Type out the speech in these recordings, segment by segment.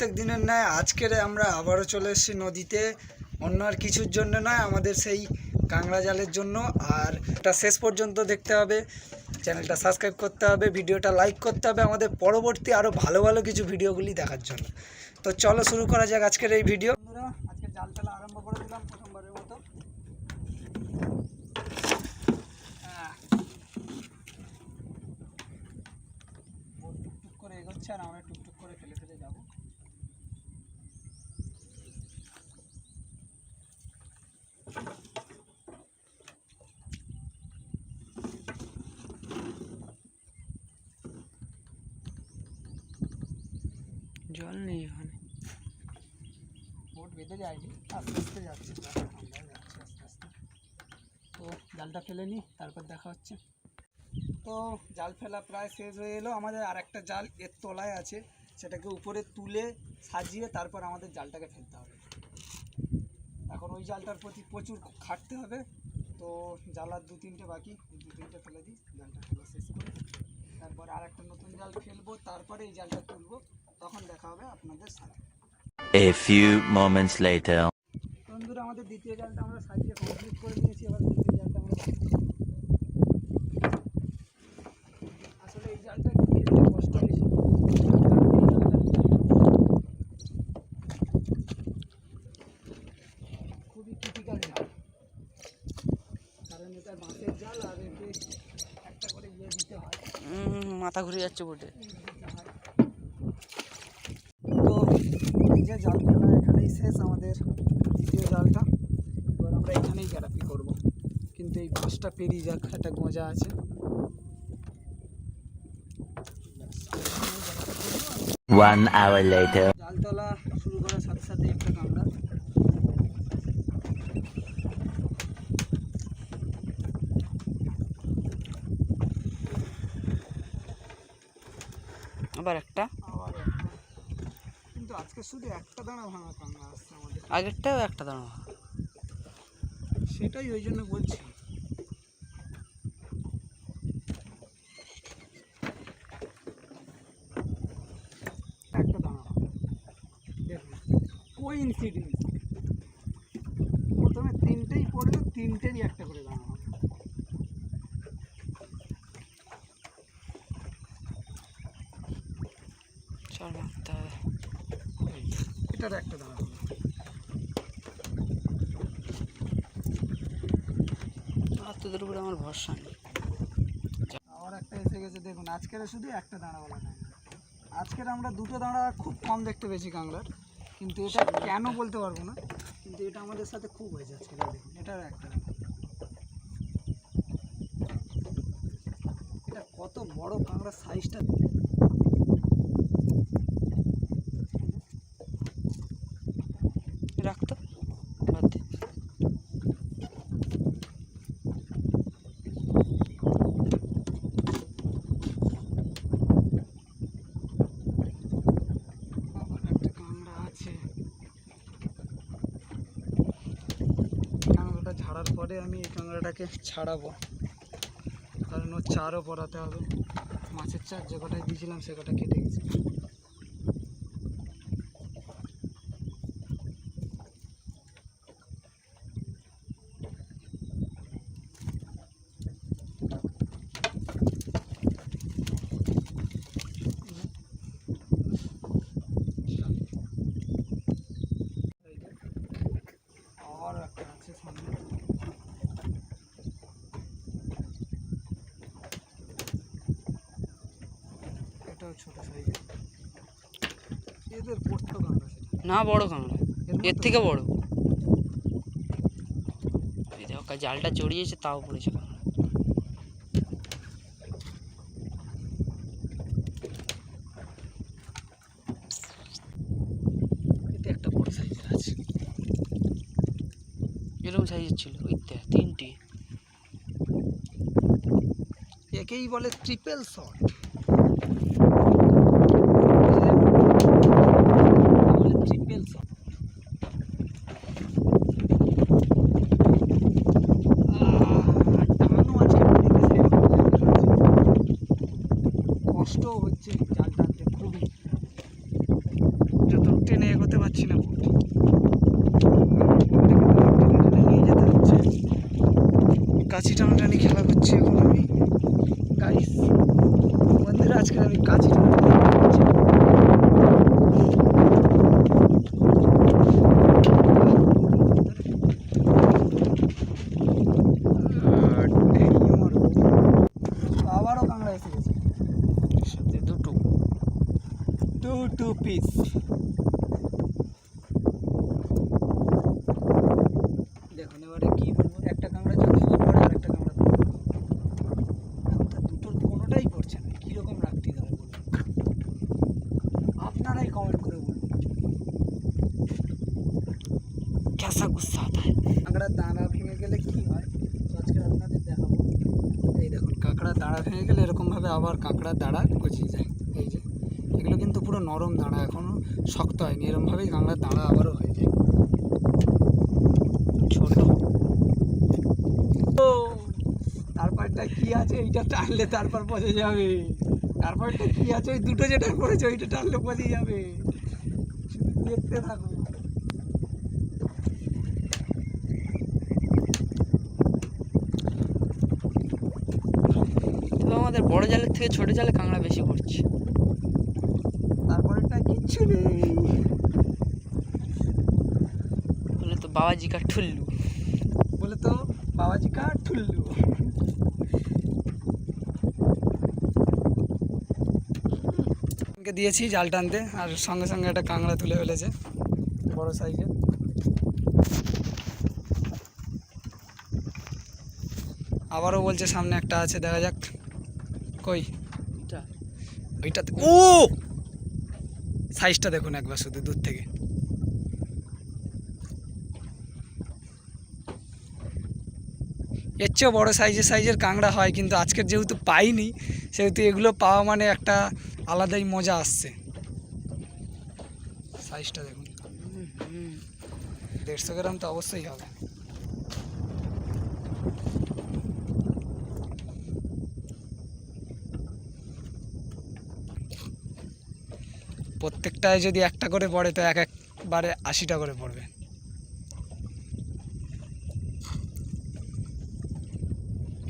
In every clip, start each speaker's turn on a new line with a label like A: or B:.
A: প্রত্যেক দিনের ন্যায় আজকের আমরা আবারও চলে এসেছি নদীতে। অন্য আর কিছুর জন্য নয়, আমাদের সেই কাংড়া জালের জন্য। আর এটা শেষ পর্যন্ত দেখতে হবে। চ্যানেলটা সাবস্ক্রাইব করতে হবে, ভিডিওটা লাইক করতে হবে, আমাদের পরবর্তী আরও ভালো ভালো কিছু ভিডিওগুলি দেখার জন্য। তো চলো শুরু করা যাক আজকের এই ভিডিও। আজকে জাল আরম্ভ করে দিলাম প্রথমবারের মতো টুকটুক করে ফেলে ফেলে যাব
B: জল নেই এখানে।
A: বোট বেঁধে যায়নি আস্তে আস্তে যাচ্ছে আস্তে আস্তে। তো জালটা ফেলে নিই তারপর দেখা হচ্ছে। তো জাল ফেলা প্রায় শেষ হয়ে এলো। আমাদের আর একটা জাল এর তলায় আছে, সেটাকে উপরে তুলে সাজিয়ে তারপর আমাদের জালটাকে ফেলতে হবে। এখন ওই জালটার প্রতি প্রচুর খাটতে হবে। তো জাল আর দু তিনটে বাকি দু তিনটে ফেলে দিই, জালটা ফেলা শেষ করে। তারপর আর একটা নতুন জাল ফেলব, তারপরে এই জালটা তুলবো। হবে আপনাদের সাথে।
C: A few moments later.
A: বন্ধুরা আমাদের দ্বিতীয় জালটা আমরা সাজিয়ে কমপ্লিট করে নিয়েছি এবার দ্বিতীয় জালটা আমরা আসলে এই জালটা কষ্ট বেশি। খুবই ক্রিটিক্যাল জাল। কারণ এটা বাঁশের জাল আর এতে একটা করে ইয়ে দিতে হয়।
B: মাথা ঘুরে যাচ্ছে বোটে
A: তো এই যে জাল ফেলা এখানেই শেষ আমাদের দ্বিতীয় জালটা এবার আমরা এখানেই গ্যারাপি করব কিন্তু এই বাঁশটা পেরিয়ে যাক একটা গোঁজা আছে
C: One hour later.
A: জাল তোলা শুরু করার সাথে সাথে একটা কামড়া
B: আবার একটা।
A: আজকে শুধু একটা দাঁড়া ভাঙা কামড়া আসছে আমাদের।
B: আগেরটাও একটা দাঁড়া
A: সেটাই ওই জন্য বলছি। একটা দাঁড়া দেখুন কোইন্সিডেন্স প্রথমে তিনটেই পড়ল তিনটেরই একটা করে দাঁড়া
B: চল মারতে হবে
A: এটার একটা দাঁড়া হলো
B: তোদের উপরে আমার ভরসা নেই।
A: আবার একটা এসে গেছে দেখুন আজকের শুধু একটা দাঁড়াওয়ালা নাই আজকের আমরা দুটো দাঁড়া খুব কম দেখতে পেয়েছি কাংলার কিন্তু এটা কেন বলতে পারব না কিন্তু এটা আমাদের সাথে খুব হয়েছে আজকে দেখুন এটার একটা এটা কত বড় কাঁকড়ার সাইজটা
B: রাখতো বাদ দে
A: আবার একটা কাঁকড়া আছে কাঁকড়াটা ঝাড়ার পরে আমি এই ছাড়াবো। কারণ ওর চারও পরাতে হবে। মাছের চার যে কটায় দিয়েছিলাম, সে কটা কেটে গেছে আর একটা আছে সামনে এটাও ছোট সাইজ এদের পড়তো কাঁকড়া সেটা
B: না বড় কাঁকড়া
A: এর
B: থেকে বড়। জালটা জড়িয়েছে তাও পড়েছে কাঁকড়া
A: এটা একটা বড় সাইজের আছে।
B: এরকম সাইজের ছিল ওই তিনটে।
A: একেই বলে ট্রিপল শট ট্রিপল শট কষ্ট হচ্ছে জাল টানতে খুবই টেনে এগোতে পারছি না। নিয়ে যেতে হচ্ছে। কাছি টানাটানি খেলা করছি এখন আমি। গাইস বন্ধুরা, আজকে আমি কাছি টানাটানি করছি আর ঢেঙিয়ে মারবো। আবারও কাঁকড়া এসে গেছে
B: সাথে দুটো
A: টু টু পিস দেখুন এবারে কি করবো একটা কাঁকড়া যদি পড়ে আর একটা কাঁকড়া পড়বে এখন তো দুটোর কোনোটাই পড়ছে না কীরকম রাখতে হবে বলুন আপনারাই কমেন্ট করে বলুন
B: कैसा गुस्सा आता है
A: কাঁকড়ার দাঁড়া ভেঙে গেলে কি হয় তো আজকে আপনাদের দেখাবো এই দেখুন কাঁকড়ার দাঁড়া ভেঙে গেলে এরকমভাবে আবার কাঁকড়ার দাঁড়া গজিয়ে যায় এই যে এগুলো কিন্তু পুরো নরম দাঁড়া এখনও শক্ত হয়নি। এরকমভাবেই কাঁকড়ার দাঁড়া আবারও হয়ে যায়।
B: ছোট।
A: তারপরটা কি আছে? এইটা টানলে তারপর বোঝা যাবে। তারপরটা কি আছে? ওই দুটো যেটা পড়েছে, ওইটা টানলে বোঝা যাবে। দেখতে থাকো।
B: আমাদের বড় জালের থেকে ছোট জালে কাঁকড়া বেশি পড়ছে।
A: নেই
B: বলে তো বাবাজি কা ঠুল্লু।
A: বলে তো বাবাজি কা ঠুল্লু। দিয়েছি জাল টানতে আর সঙ্গে সঙ্গে একটা কাঁকড়া তুলে ফেলেছে বড় সাইজের আবারও বলছে সামনে একটা আছে দেখা যাক। কই? ওইটাতে। ও! সাইজটা দেখুন একবার শুধু দূর থেকে। এর চেয়েও বড়ো সাইজের সাইজের কাঁকড়া হয়, কিন্তু আজকের যেহেতু পাইনি, সেহেতু এগুলো পাওয়া মানে একটা আলাদাই মজা আসছে। সাইজটা দেখুন। দেড়শো গ্রাম তো অবশ্যই হবে। প্রত্যেকটায় যদি একটা করে পড়ে তো এক একবারে আশিটা করে পড়বে।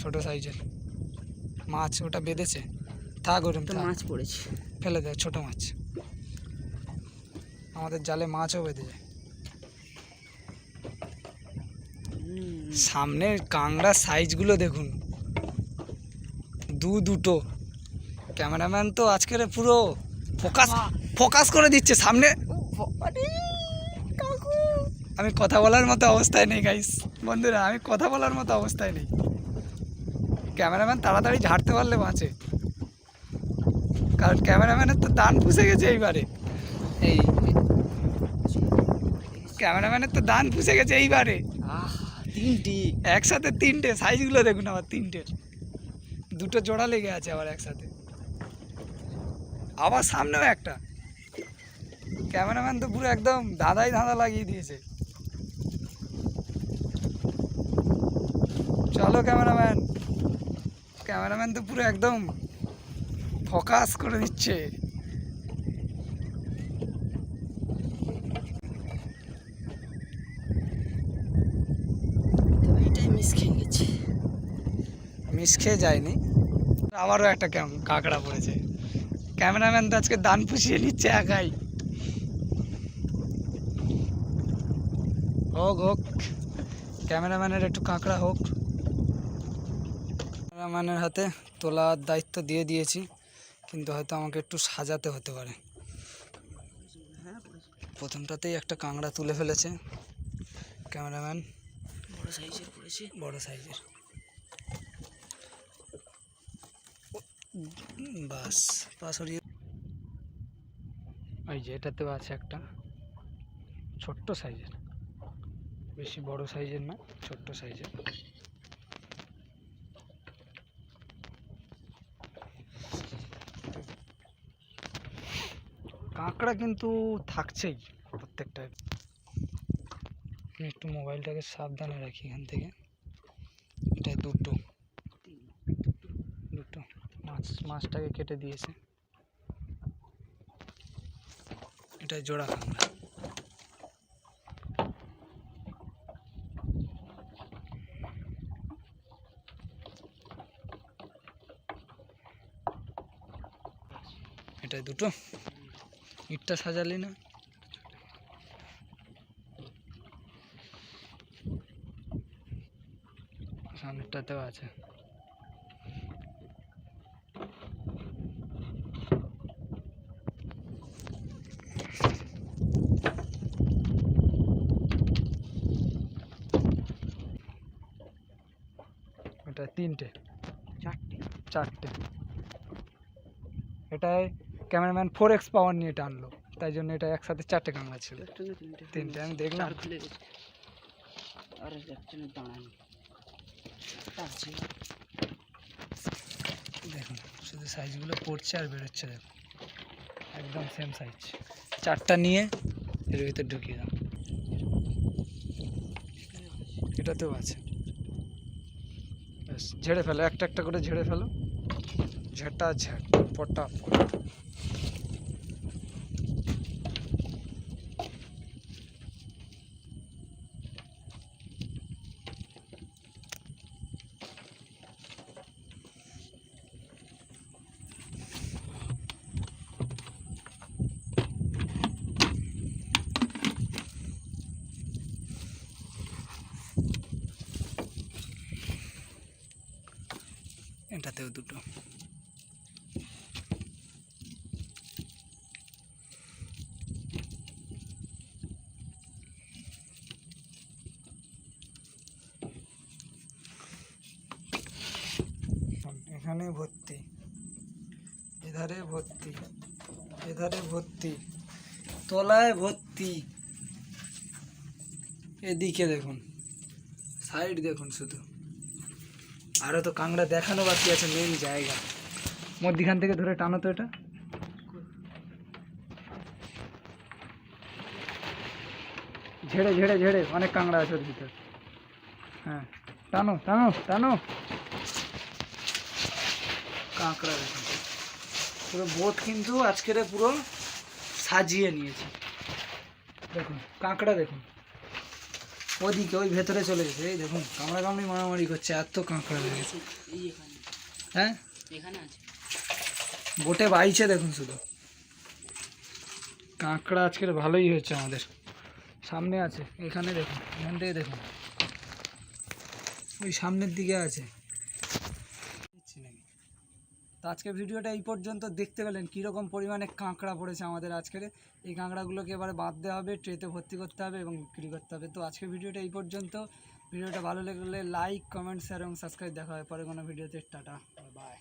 A: ছোট সাইজের। মাছ ওটা বেঁধেছে? থাক ওরম
B: তো মাছ পড়েছে।
A: ফেলে দেয় ছোট মাছ। আমাদের জালে মাছও বেঁধে যায় সামনের কাংড়ার সাইজগুলো দেখুন। দু দুটো। ক্যামেরাম্যান তো আজকের পুরো ফোকাস ফোকাস করে দিচ্ছে সামনে। আমি কথা বলার মতো অবস্থায় নেই গাইস বন্ধুরা আমি কথা বলার মতো অবস্থায় নেই। ক্যামেরাম্যান তাড়াতাড়ি ঝাড়তে পারলে বাঁচে। কারণ ক্যামেরাম্যানের তো দান পুষে গেছে এইবারে।
B: এই
A: ক্যামেরাম্যানের তো দান পুষে গেছে এইবারে।
B: আহ তিনটি।
A: একসাথে তিনটে। সাইজগুলো দেখুন আবার তিনটের দুটো জোড়া লেগে আছে আবার একসাথে। আবার সামনেও একটা। ক্যামেরাম্যান তো পুরো একদম দাদাই ধাঁধা লাগিয়ে দিয়েছে। চলো ক্যামেরাম্যান। ক্যামেরাম্যান তো পুরো একদম ফোকাস করে দিচ্ছে।
B: মিস খেয়ে
A: যায়নি। আবারও একটা কাঁকড়া পড়েছে। ক্যামেরাম্যান তো আজকে দান পুষিয়ে নিচ্ছে একাই। হোক হোক। ক্যামেরাম্যানের একটু কাঁকড়া হোক। ক্যামেরাম্যানের হাতে তোলার দায়িত্ব দিয়ে দিয়েছি কিন্তু হয়তো আমাকে একটু সাজাতে হতে পারে। প্রথমটাতেই একটা কাঁকড়া তুলে ফেলেছে ক্যামেরাম্যান।
B: বড় সাইজের পড়েছে।
A: বড় সাইজের। বাস পা সরিয়ে ওই যে এটাতেও আছে একটা। ছোট্ট সাইজের। বেশি বড় সাইজের না, ছোট্ট সাইজের। কাঁকড়া কিন্তু থাকছেই প্রত্যেকটায় আমি একটু মোবাইলটাকে সাবধানে রাখি এখান থেকে। এটা দুটো। দুটো। মাছ, মাছটাকে কেটে দিয়েছে। এটা জোড়া কাঁকড়া। এটাই দুটো। ইটটা সাজালি না। সামনেরটাতেও আছে। এটা তিনটে।
B: চারটে।
A: চারটে। এটাই ক্যামেরাম্যান ফোর এক্স পাওয়ার নিয়ে টানলো তাই জন্য এটা একসাথে চারটে কাঁকড়া ছিল।
B: তিনটে,
A: আমি দেখলাম। দেখুন, শুধু সাইজগুলো পড়ছে আর বেরোচ্ছে, দেখুন। একদম সেম সাইজ চারটা নিয়ে এর ভিতর ঢুকিয়ে দাও। এটাতেও আছে। ঝেড়ে ফেলো, একটা একটা করে ঝেড়ে ফেলো। ঝেটা, ঝেট। পটা পট এটাতেও দুটো এখানে ভর্তি। এধারে ভর্তি এধারে ভর্তি, তলায় ভর্তি। এদিকে দেখুন সাইড দেখুন শুধু। আরও তো কাংড়া দেখানো বাকি আছে মেন জায়গা। মধ্যিখান থেকে ধরে টানো তো এটা। ঝেড়ে ঝেড়ে ঝেড়ে, অনেক কাংড়া আছে ওর ভিতর। হ্যাঁ টানো টানো টানো। কাঁকড়া দেখুন। পুরো বোট কিন্তু আজকের পুরো সাজিয়ে নিয়েছে। দেখুন কাঁকড়া দেখুন। ওদিকে ওই ভেতরে চলে গেছে। এই দেখুন কামড়া কামড়ি মারামারি করছে এত কাঁকড়া হয়ে গেছে। হ্যাঁ?
B: এখানে আছে।
A: বোটে বাইছে দেখুন শুধু। কাঁকড়া আজকের ভালোই হয়েছে আমাদের। সামনে আছে এখানে দেখুন এখান থেকে দেখুন। ওই সামনের দিকে আছে। তো আজকের ভিডিওটা এই পর্যন্ত। দেখতে পেলেন কীরকম পরিমাণে কাঁকড়া পড়েছে আমাদের আজকের। এই কাঁকড়াগুলোকে এবারে বাদ দেওয়া হবে, ট্রেতে ভর্তি করতে হবে এবং বিক্রি করতে হবে। তো আজকের ভিডিওটা এই পর্যন্ত। ভিডিওটা ভালো লাগলে লাইক কমেন্ট শেয়ার এবং সাবস্ক্রাইব দেখা হয় পরে কোনো ভিডিওতে। Tata bye